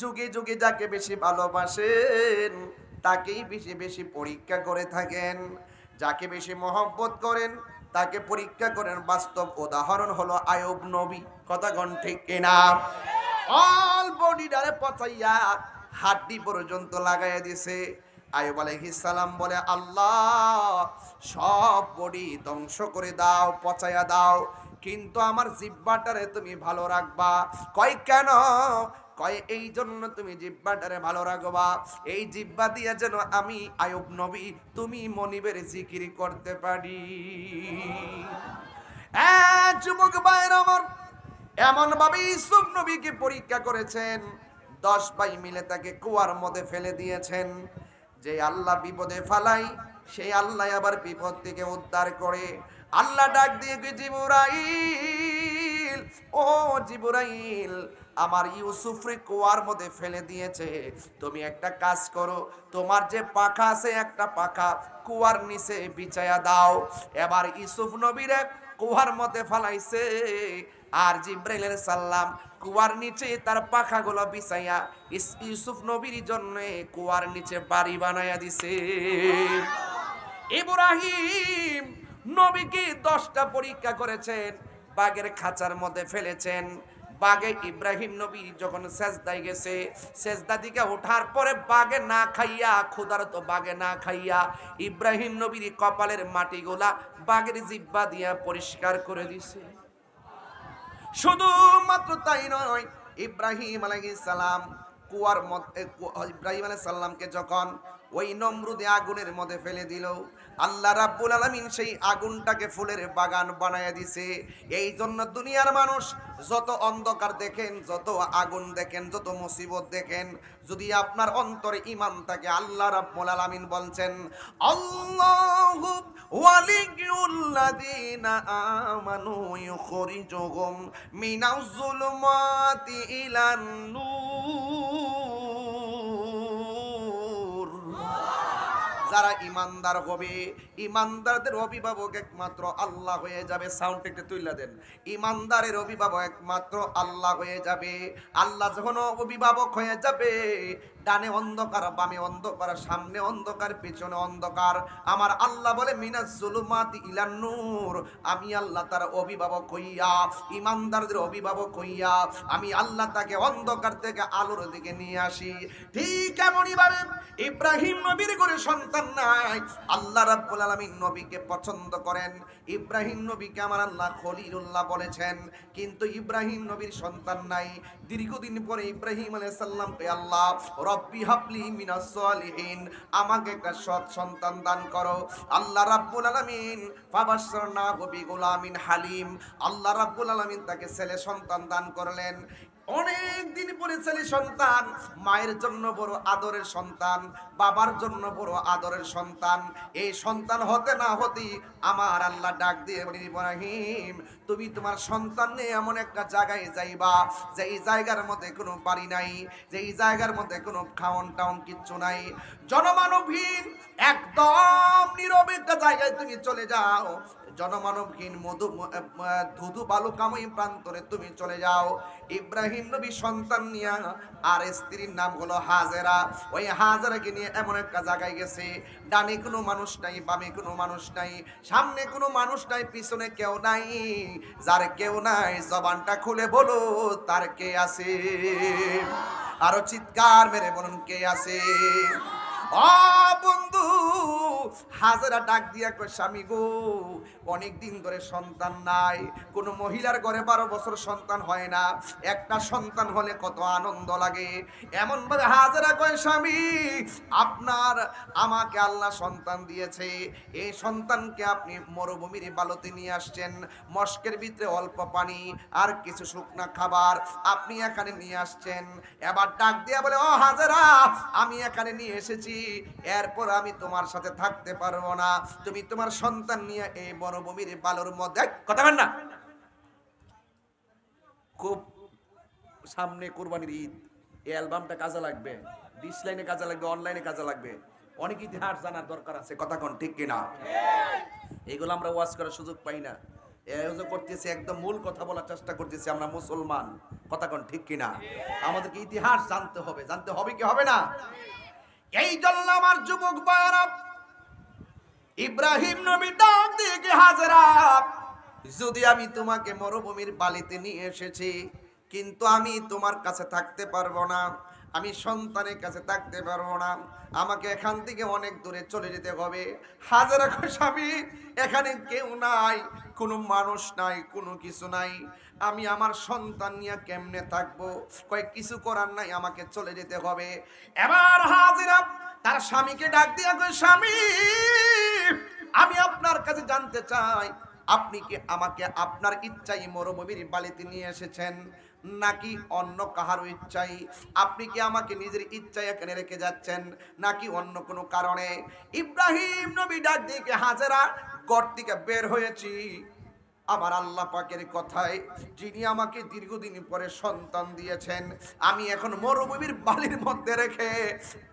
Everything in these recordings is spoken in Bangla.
যুগে যুগে যাকে বেশি ভালোবাসেন, তাকেই বেশি বেশি পরীক্ষা করে থাকেন। যাকে বেশি মহব্বত করেন, তাকে পরীক্ষা করেন। বাস্তব উদাহরণ হলো আয়ব নবী। কথা গণ ঠিক কিনা? অল বডিটারে পচাইয়া হাড্ডি পর্যন্ত লাগাইয়া দিছে। আয়ুব সালাম বলে, আল্লাহ, সব বডি ধ্বংস করে দাও, পচাইয়া দাও। কিন্তু আমার জিব্বাটারে তুমি ভালো রাখবা। কয়, কেন? কয়, এই জন্য তুমি জিব্বাটারে ভালো রাখবা এই জিব্বা দিয়ে যেন আমি আয়ুব নবী, তুমি মনিবের জিকির করতে পারি। যুবক ভাইয়ের আমার এমন ভাবে ইসুফ নবীকে পরীক্ষা করেছেন, দশ ভাই মিলে তাকে কুয়ার মধ্যে ফেলে দিয়েছেন। যে আল্লাহ বিপদে ফালাই সেই আল্লাহ আবার বিপদ থেকে উদ্ধার করে। আল্লাহ ডাক দিয়ে জিবুরাইল, ও জিবুরাইল আমার ইউসুফরি কুয়ার মধ্যে ফেলে দিয়েছে। তুমি একটা কাজ করো, তোমার যে পাখা আছে, একটা পাখা কুয়ার নিচে বিছায়া দাও। এবার ইউসুফ নবীরে কুয়ার মধ্যে ফালাইছে আর জিব্রাইলের সাল্লাম কুয়ার নিচে তার পাখাগুলো বিছাইয়া ইউসুফ নবীর জন্য কুয়ার নিচে বাড়ি বানাইয়া দিছে। ইব্রাহিম নবীকে দশটা পরীক্ষা করেছেন, বাঘের খাঁচার মধ্যে ফেলেছেন। বাঘে ইব্রাহিম নবী যখন সেজদায় গেছে, সেজদা দিকে ওঠার পরে বাঘে না খাইয়া, ক্ষুধার তো বাঘে না খাইয়া ইব্রাহিম নবীর কপালের মাটিগুলা বাঘের জিব্বা দিয়া পরিষ্কার করে দিছে। শুধুমাত্র তাই নয়, ইব্রাহিম সালাম কুয়ার মধ্যে ইব্রাহিম সালামকে যখন ওই নমরুদে আগুনের মধ্যে ফেলে দিল আল্লাহ রাব্বুল আলামিন সেই আগুনটাকে ফুলের বাগান বানায় দিছে। এই জন্য দুনিয়ার মানুষ যত অন্ধকার দেখেন, যত আগুন দেখেন, যত মুসিবত দেখেন, যদি আপনার অন্তরে ইমান থাকে, আল্লাহ রাব্বুল আলামিন বলছেন, আল্লাহু ওয়ালিয়ুল্লাযীনা আমানু ইউখরিজুহুম মিনাজ যুলুমাতি ইলান নূর যারা ইমানদার হবে, ইমানদারদের অভিভাবক একমাত্র আল্লাহ হয়ে যাবে। সাউন্ড একটু তুইলা দেন। ইমানদারের অভিভাবক একমাত্র আল্লাহ হয়ে যাবে। আল্লাহ যখন অভিভাবক হয়ে যাবে ডানে অন্ধকার, বামে অন্ধকার, সামনে অন্ধকার, পেছনে অন্ধকার। আমার আল্লাহ বলে, মিনাজ জুলুমাত ইলান নূর। আমি আল্লাহ তার অভিভাবক হইয়া, ইমানদারদের অভিভাবক হইয়া, আমি আল্লাহ তাকে অন্ধকার থেকে আলোর দিকে নিয়ে আসি। ঠিক এমনই ভাবে ইব্রাহিম নবীর করে সন্তান নাই। আল্লাহ রাব্বুল আলামিন নবীকে পছন্দ করেন। ইব্রাহিম নবীকে আমার আল্লাহ খলিলুল্লাহ বলেছেন। কিন্তু ইব্রাহিম নবীর সন্তান নাই। দীর্ঘদিন পরে ইব্রাহিম আলাইহিস সালামকে আল্লাহ রব্বি হাবলি মিনাস সালিহিন। আমাকে একটা সৎ সন্তান দান করো। আল্লাহ রাব্বুল আলামিন ফাবাশশারনা বি গোলামিন হালিম। আল্লাহ রাব্বুল আলামিন তাকে ছেলে সন্তান দান করলেন। অনেক দিন পরে ছেলে সন্তান, মায়ের জন্য বড় আদরের সন্তান, বাবার জন্য বড় আদরের সন্তান। এই সন্তান হতে না হতে আমার আল্লাহ ডাক দিয়ে বলি ইব্রাহিম, তুমি তোমার সন্তান নিয়ে এমন একটা জায়গায় যাইবা যে এই জায়গার মধ্যে কোনো বাড়ি নাই যে এই জায়গার মধ্যে কোনো খাওন টাউন কিচ্ছু নাই। জনমানবহীন একদম নীরব একটা জায়গায় তুমি চলে যাও। জনমানবহীন মধু ধুধু বালুকাময়ী প্রান্তরে তুমি চলে যাও। ইব্রাহিম নবী সন্তান নিয়া, আর স্ত্রীর নাম হলো হাজেরা। ওই হাজেরাকে নিয়ে এমন একটা জায়গায় গেছে, ডানে কোনো মানুষ নাই, বামে কোনো মানুষ নাই, সামনে কোনো মানুষ নাই, পিছনে কেউ নাই। যার কেউ নাই, জবানটা খুলে বলো, তার কে আছে? আরও চিৎকার মেরে বলুন, কে আছে? ও বন্ধু হাজারা ডাক দিয়া কই স্বামী গো অনেক দিন ধরে সন্তান নাই। কোন মহিলার ঘরে বারো বছর সন্তান হয় না। একটা সন্তান হলে কত আনন্দ লাগে। এমন ভাবে হাজারা কয়, স্বামী, আপনার, আমাকে আল্লাহ সন্তান দিয়েছে। এই সন্তানকে আপনি মরুভূমির বালতে নিয়ে আসছেন। মস্কের ভিতরে অল্প পানি আর কিছু শুকনা খাবার আপনি এখানে নিয়ে আসছেন। এবার ডাক দিয়া বলে, ও হাজারা, আমি এখানে নিয়ে এসেছি। এরপর আমি তোমার সাথে থাকতে পারব না। তুমি তোমার সন্তান নিয়ে এই মরুভূমির বালুর মধ্যে কথা বল না। খুব সামনে কোরবানির ঈদ। এই অ্যালবামটা কাজে লাগবে। ডিসলাইনে কাজে লাগবে, অনলাইনে কাজে লাগবে। অনেক ইতিহাস জানার দরকার আছে, কথা কোন ঠিক কিনা? এগুলো আমরা ওয়াজ করার সুযোগ পাই না। আয়োজন করতেছি, একদম মূল কথা বলার চেষ্টা করতেছি আমরা মুসলমান। কথা কোন ঠিক কিনা? আমাদেরকে ইতিহাস জানতে হবে। জানতে হবে কি হবে না? এই জন্য আমার যুবক বায়রা ইব্রাহিম নবী ডাক দিয়ে কি, হাজেরা, যদি আমি তোমাকে মরুভূমির বালিতে নিয়ে এসেছি, কিন্তু আমি তোমার কাছে থাকতে পারব না, আমি সন্তানের কাছে থাকতে পারব না, আমাকে এখান থেকে অনেক দূরে চলে যেতে হবে। হাজারা স্বামী, এখানে কেউ নাই, কোনো মানুষ নাই, কোনো কিছু নাই। আমি আমার সন্তান নিয়ে কেমনে থাকব? কয়েক কিছু করার নাই, আমাকে চলে যেতে হবে। এবার হাজিরা তার স্বামীকে ডাক দিয়া কই স্বামী, আমি আপনার কাছে জানতে চাই, আপনি কি আমাকে আপনার ইচ্ছাই মরুভূমির বালিতে নিয়ে এসেছেন? নাকি অন্য কাহারও ইচ্ছাই আপনি কি আমাকে নিজের ইচ্ছায় এখানে রেখে যাচ্ছেন? নাকি অন্য কোনো কারণে? ইব্রাহিম নবী ডাক দিকে হাজেরা গড় থেকে বের হয়েছি। আমার আল্লাহ পাকের কথায় যিনি আমাকে দীর্ঘদিন পরে সন্তান দিয়েছেন, আমি এখন মরুভূমির বালির মধ্যে রেখে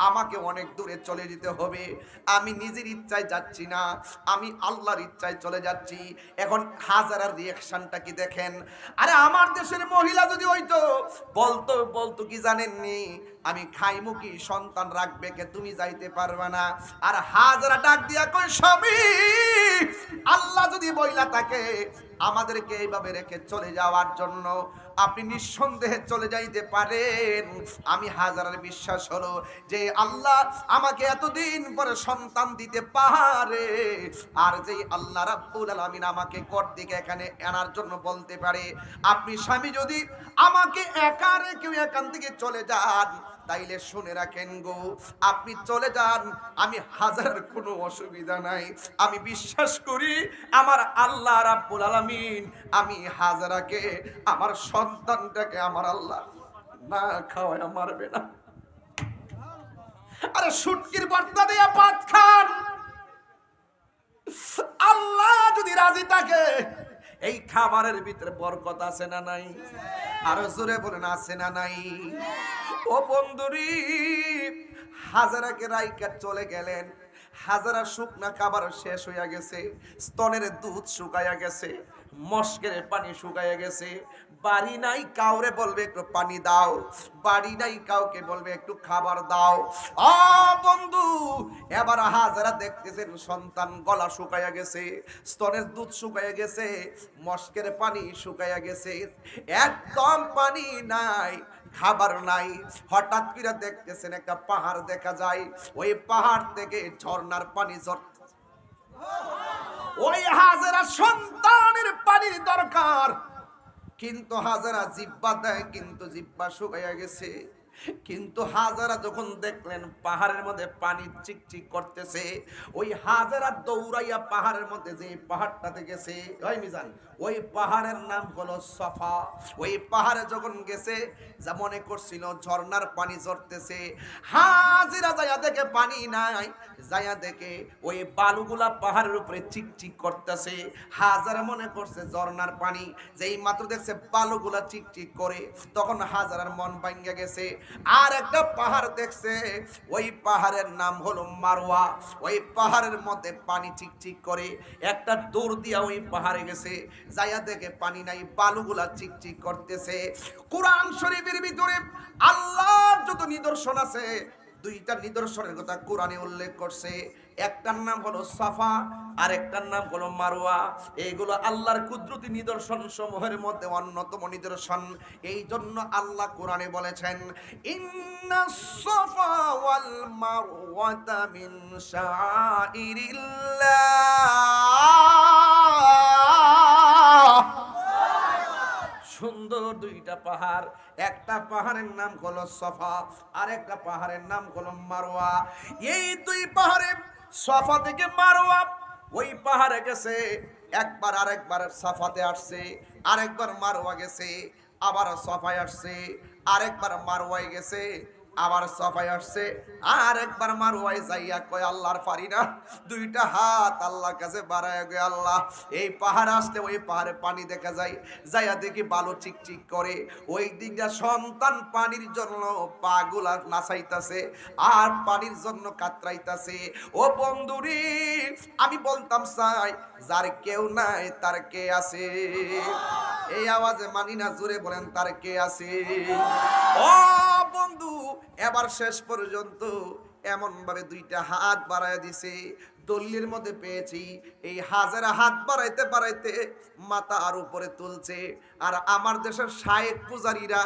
আমাকে অনেক দূরে চলে যেতে হবে। আমি নিজের ইচ্ছায় যাচ্ছি না, আমি আল্লাহর ইচ্ছায় চলে যাচ্ছি। এখন হাজারার রিয়াকশনটা কি দেখেন? আরে আমার দেশের মহিলা যদি হইতো, বলতো বলতো কি জানেননি? আমি খাইমু কি? সন্তান রাখবে কে? তুমি যাইতে পারবে না। আর হাজারা ডাক দিয়া কই স্বামী, আল্লাহ যদি বইলা থাকে, আমাদেরকে এইভাবে রেখে চলে যাওয়ার জন্য আপনি নিঃসন্দেহে চলে যাইতে পারেন। আমি হাজারের বিশ্বাস হলো যে আল্লাহ আমাকে এতদিন পরে সন্তান দিতে পারে। আর যে আল্লাহ রাব্বুল আলামিন আমাকে কর দিকে এখানে আনার জন্য বলতে পারে, আপনি স্বামী, যদি আমাকে একা রেখে এখান থেকে চলে যান তাইলে শুনে রাখেন গো, আপনি চলে যান, আমি হাজার কোনো অসুবিধা নাই। আমি বিশ্বাস করি আমার আল্লাহ রাব্বুল আলামিন, আমি হাজারাকে, আমার সন্তানটাকে আমার আল্লাহ না খাওয়ায় মারবে না। আরে সুটকির বার্তা দিয়া পাত খান। আল্লাহ যদি রাজি থাকে এই খাবারের ভিতরে বরকত আছে না নাই? আরও জোরে বলেন, আছে না নাই? ও বন্ধুরি হাজারাকে রাইকা চলে গেলেন, হাজারা শুকনা খাবার শেষ হইয়া গেছে, স্তনের দুধ শুকাইয়া গেছে। মস্কের পানি শুকাইয়া গেছে। বাড়ি নাই কাউরে বলবে একটু পানি দাও। বাড়ি নাই কাউকে বলবে একটু খাবার দাও। বন্ধু, এবার হাজারা দেখতেছেন সন্তান গলা শুকাইয়া গেছে, স্তনের দুধ শুকাইয়া গেছে, মস্কের পানি শুকাইয়া গেছে। একদম পানি নাই, খাবার নাই। হঠাৎ করে দেখতেছেন একটা পাহাড় দেখা যায়। ওই পাহাড় থেকে ঝর্ণার পানি ঝর ওই হাজারা সন্তানের পানির দরকার। কিন্তু হাজারা জিব্বা দেয় কিন্তু জিব্বা শুকাইয়া গেছে। কিন্তু হাজারা যখন দেখলেন পাহাড়ের মধ্যে পানি চিকচিক করতেছে, ওই হাজারা দৌড়াইয়া পাহাড়ের মধ্যে যে পাহাড়টাতে গেছে, ওই মিজান, ওই পাহাড়ের নাম হলো সফা। ওই পাহাড়ে যখন গেছে, যা মনে করছিল ঝর্ণার পানি ঝরতেছে, হাজিরা যাইয়া দেখে পানি নাই, যাইয়া দেখে ওই বালুগুলা পাহাড়ের উপরে চিকচিক করতেছে। হাজারা মনে করছে ঝর্ণার পানি, যেই মাত্র দেখছে বালুগুলা চিকচিক করে, তখন হাজারার মন ভাঙ্গা গেছে। আর একটা পাহাড় দেখছে, ওই পাহাড়ের নাম হলো মারোয়া ওই পাহাড়ের মধ্যে পানি ঠিক ঠিক করে, একটা দৌড় দিয়া ওই পাহাড়ে গেছে, যাইয়া দেখে পানি নাই, বালুগুলা ঠিক ঠিক করতেছে। কোরআন শরীফের ভিতরে আল্লাহর যত নিদর্শন আছে দুইটা নিদর্শনের কথা কোরআনে উল্লেখ করছে। একটার নাম হলো সাফা আর একটার নাম হলো মারোয়া এইগুলো আল্লাহর কুদরতি নিদর্শন সমূহের মধ্যে অন্যতম নিদর্শন। এই জন্য আল্লাহ কোরআনে বলেছেন, ইন্না সাফা ওয়াল মারওয়াতা মিন সুন্দর দুইটা পাহাড়। একটা পাহাড়ের নাম হলো সফা আর একটা পাহাড়ের নাম হলো মারোয়া। এই দুই পাহাড়ে সফা থেকে মারোয়া, ওই পাহাড়ে গেছে, একবার আরেকবার সাফাতে আসছে, আরেকবার মারোয়া গেছে, আবার সফায় আসছে, আরেকবার মারোয়ায় গেছে আবার সফাই আসছে। আর একবার মারুয়াই যাইয়া কয়, আল্লাহর পারি না দুইটা হাত আল্লাহর কাছে বাড়ায় গে আল্লাহ। এই পাহাড় আসলে ওই পাহাড়ে পানি দেখা যায়। যাইয়া দেখি বালু চিকচিক করে। ওই দিকটা সন্তান পানির জন্য পাগুলা নাচাইতাছে আর পানির জন্য কাতরাইতাছে। ও বন্ধুরি, আমি বলতাম চাই যার কেউ নাই তার কে আছে? এই আওয়াজে মানি না জোরে বলেন তার কে আছে? ও বন্ধু এবার শেষ পর্যন্ত এমন ভাবে দুইটা হাত বাড়ায় দিছে দল্লির মধ্যে পেয়েছি এই হাজারা হাত বাড়াইতে বাড়াইতে মাথা আর উপরে তুলছে। আর আমার দেশের শায়েক পূজারীরা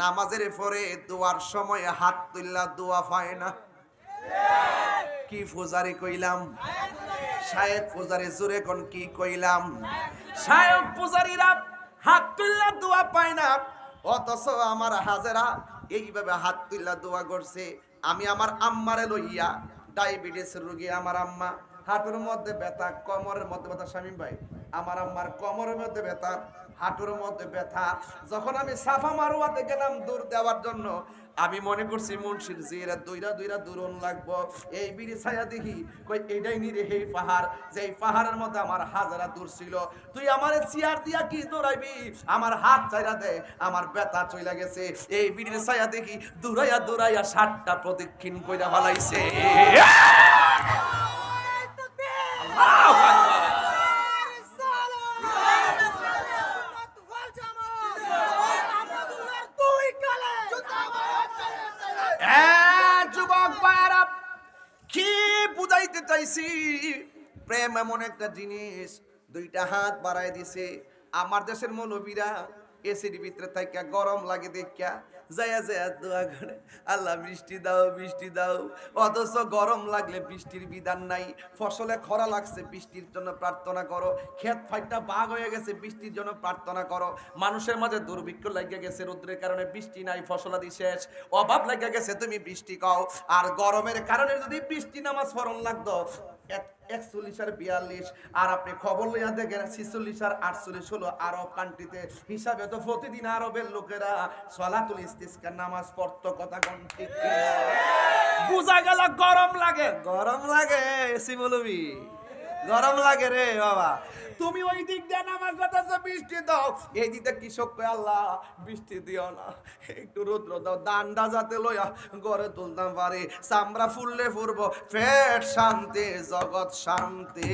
নামাজের পরে দোয়ার সময় হাত তুললা দোয়া পায় না। কি পূজারি কইলাম? শায়েক পূজারি জোরে কোন কি কইলাম? শায়েক পূজারীরা হাত তুললা দোয়া পায় না। অথচ আমার হাজেরা এইভাবে হাত তুললা দোয়া করছে। আমি আমার আম্মারে লইয়া, ডায়াবেটিস রোগী আমার আম্মা, হাঁটুর মধ্যে ব্যথা, কোমরের মধ্যে ব্যথা, স্বামী ভাই, আমার আম্মার কমরের মধ্যে ব্যথা হাঁটুর মধ্যে ব্যথা। যখন আমি সাফা মারুয়াতে গেলাম দূর দেওয়ার জন্য, আমি মনে করছি, মুন্সির জিরা দুইরা দুইরা দূরন লাগবো। এই বিড়ি ছায়া দেখি, কই, এটাই নিরে এই পাহাড়। যে এই পাহাড়ের মধ্যে আমার হাজারা দূর ছিল, তুই আমার চেয়ার দিয়া কি দৌড়াইবি? আমার হাত চাইরা দে, আমার ব্যথা চইলা গেছে। এই বিড়ির ছায়া দেখি দূরাইয়া দূরাইয়া সাতটা প্রদক্ষিণ কইরা ফেলাইছে। আল্লাহু। হ্যাঁ, যুবক ভাইয়ারা, কি চাইছি প্রেম এমন একটা জিনিস, দুইটা হাত বাড়াই দিছে। আমার দেশের মৌলবীরা এসির ভিতরে থাকা গরম লাগে দেখা যায়া যায়া দোয়া করে। আল্লাহ, বৃষ্টি দাও বৃষ্টি দাও। অথচ গরম লাগলে বৃষ্টির বিধান নাই। ফসলে খরা লাগছে, বৃষ্টির জন্য প্রার্থনা করো। ক্ষেত ফাইটটা বাঘ হয়ে গেছে, বৃষ্টির জন্য প্রার্থনা করো। মানুষের মাঝে দুর্ভিক্ষ লাগিয়ে গেছে, রৌদ্রের কারণে বৃষ্টি নাই, ফসলাদি শেষ। অভাব লাগিয়ে গেছে, তুমি বৃষ্টি কাও আর গরমের কারণে যদি বৃষ্টি নামাজ ফরন লাগতো একচল্লিশ আর বিয়াল্লিশ। আর আপনি খবর লইয়া দেখেন ছিচল্লিশ আর আটচল্লিশ হলো আরব কান্ট্রিতে হিসাবে তো প্রতিদিন আরবের লোকেরা সলাতুল ইস্তিসকার নামাজ পড়ত কথা কম ঠিক? বুঝা গেল গরম লাগে। গরম লাগে এসি বলবি গরম লাগে রে বাবা। তুমি ওই দিক দিয়ে নামাজ পড়তেছো, বৃষ্টি দাও। এই দিকে কৃষক কয়, আল্লাহ, বৃষ্টি দিও না। একটু রৌদ্র দাও। দান্ডা যাতে লইয়া গড়ে তুলতাম পারে। চামড়া ফুললে ফুরবো। ফের শান্তি, জগৎ শান্তি।